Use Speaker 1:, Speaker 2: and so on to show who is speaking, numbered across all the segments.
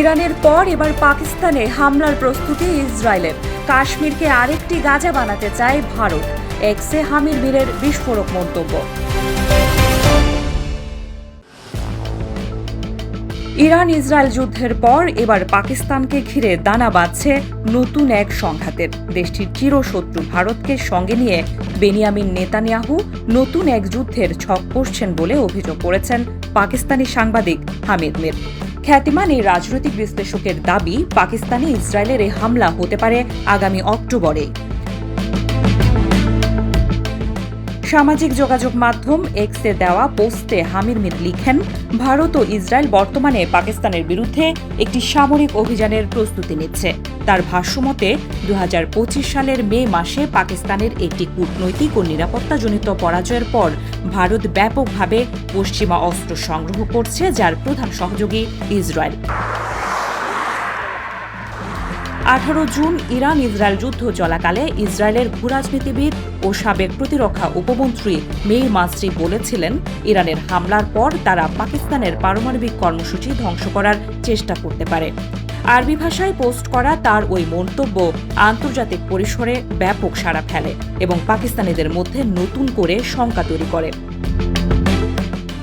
Speaker 1: ইরানের পর এবার পাকিস্তানে হামলার প্রস্তুতি ইসরায়েলের কাশ্মীরকে আরেকটি গাজা বানাতে চায় ভারত। এক্সে হামির বীরের বিস্ফোরক মন্তব্য। ইরান ইসরায়েল যুদ্ধের পর এবার পাকিস্তানকে ঘিরে দানা বাঁধছে নতুন এক সংঘাতের। দেশটির চিরশত্রু ভারতকে সঙ্গে নিয়ে বেনিয়ামিন নেতানিয়াহু নতুন এক যুদ্ধের ছক করছেন বলে অভিযোগ করেছেন পাকিস্তানি সাংবাদিক হামিদ মির। খ্যাতিমান এই রাজনৈতিক বিশ্লেষকের দাবি পাকিস্তানে ইসরায়েলের এই হামলা হতে পারে আগামী অক্টোবরে। সামাজিক যোগাযোগ মাধ্যম এক্সে দেওয়া পোস্টে হামির মির লিখেন, ভারত ও ইসরায়েল বর্তমানে পাকিস্তানের বিরুদ্ধে একটি সামরিক অভিযানের প্রস্তুতি নিচ্ছে। তার ভাষ্যমতে দু হাজার পঁচিশ সালের মে মাসে পাকিস্তানের একটি কূটনৈতিক ও নিরাপত্তাজনিত পরাজয়ের পর ভারত ব্যাপকভাবে পশ্চিমা অস্ত্র সংগ্রহ করছে, যার প্রধান সহযোগী ইসরায়েল। আঠারো জুন ইরান ইসরায়েল যুদ্ধ চলাকালে ইসরায়েলের ভূরাজনীতিবিদ ও সাবেক প্রতিরক্ষা উপমন্ত্রী মেই মাসরি বলেছিলেন, ইরানের হামলার পর তারা পাকিস্তানের পারমাণবিক কর্মসূচি ধ্বংস করার চেষ্টা করতে পারে। আরবি ভাষায় পোস্ট করা তার ওই মন্তব্য আন্তর্জাতিক পরিসরে ব্যাপক সাড়া ফেলে এবং পাকিস্তানিদের মধ্যে নতুন করে শঙ্কা তৈরি করে।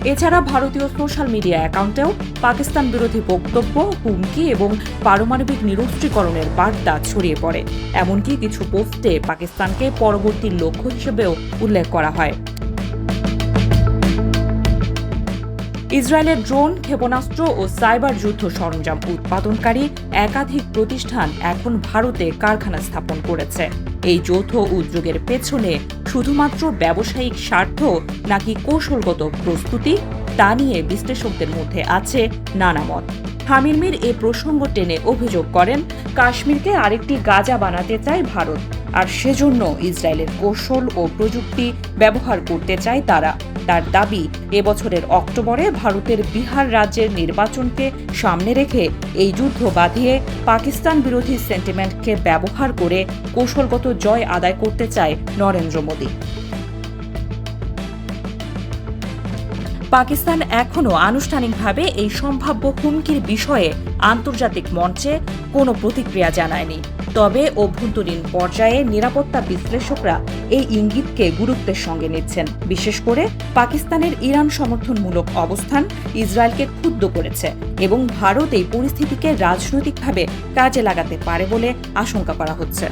Speaker 1: এছাড়া ভারতীয় সোশ্যাল মিডিয়া অ্যাকাউন্টেও পাকিস্তান বিরোধী বক্তব্য, হুমকি এবং পারমাণবিক নিরস্ত্রীকরণের বার্তা ছড়িয়ে পড়ে। এমনকি কিছু পোস্টে পাকিস্তানকে পরবর্তী লক্ষ্য হিসেবেও উল্লেখ করা হয়। ইসরায়েলের ড্রোন, ক্ষেপণাস্ত্র ও সাইবার যুদ্ধ সরঞ্জাম উৎপাদনকারী একাধিক প্রতিষ্ঠান এখন ভারতে কারখানা স্থাপন করেছে। এই যৌথ উদ্যোগের পেছনে শুধুমাত্র ব্যবসায়িক স্বার্থ নাকি কৌশলগত প্রস্তুতি, তা নিয়ে বিশ্লেষকদের মধ্যে আছে নানা মত। মির এ প্রসঙ্গ টেনে অভিযোগ করেন, কাশ্মীরকে আরেকটি গাজা বানাতে চায় ভারত, আর সেজন্য ইসরায়েলের কৌশল ও প্রযুক্তি ব্যবহার করতে চায় তারা। তার দাবি, এবছরের অক্টোবরে ভারতের বিহার রাজ্যের নির্বাচনকে সামনে রেখে এই যুদ্ধ বাঁধিয়ে পাকিস্তান বিরোধী সেন্টিমেন্টকে ব্যবহার করে কৌশলগত জয় আদায় করতে চায় নরেন্দ্র মোদী। পাকিস্তান এখনও আনুষ্ঠানিকভাবে এই সম্ভাব্য হুমকির বিষয়ে আন্তর্জাতিক মঞ্চে কোনো প্রতিক্রিয়া জানায়নি। তবে অভ্যন্তরীণ পর্যায়ে নিরাপত্তা বিশ্লেষকরা এই ইঙ্গিতকে গুরুত্বের সঙ্গে নিচ্ছেন। বিশেষ করে পাকিস্তানের ইরান সমর্থনমূলক অবস্থান ইসরায়েলকে ক্ষুব্ধ করেছে এবং ভারত এই পরিস্থিতিকে রাজনৈতিকভাবে কাজে লাগাতে পারে বলে আশঙ্কা করা হচ্ছে।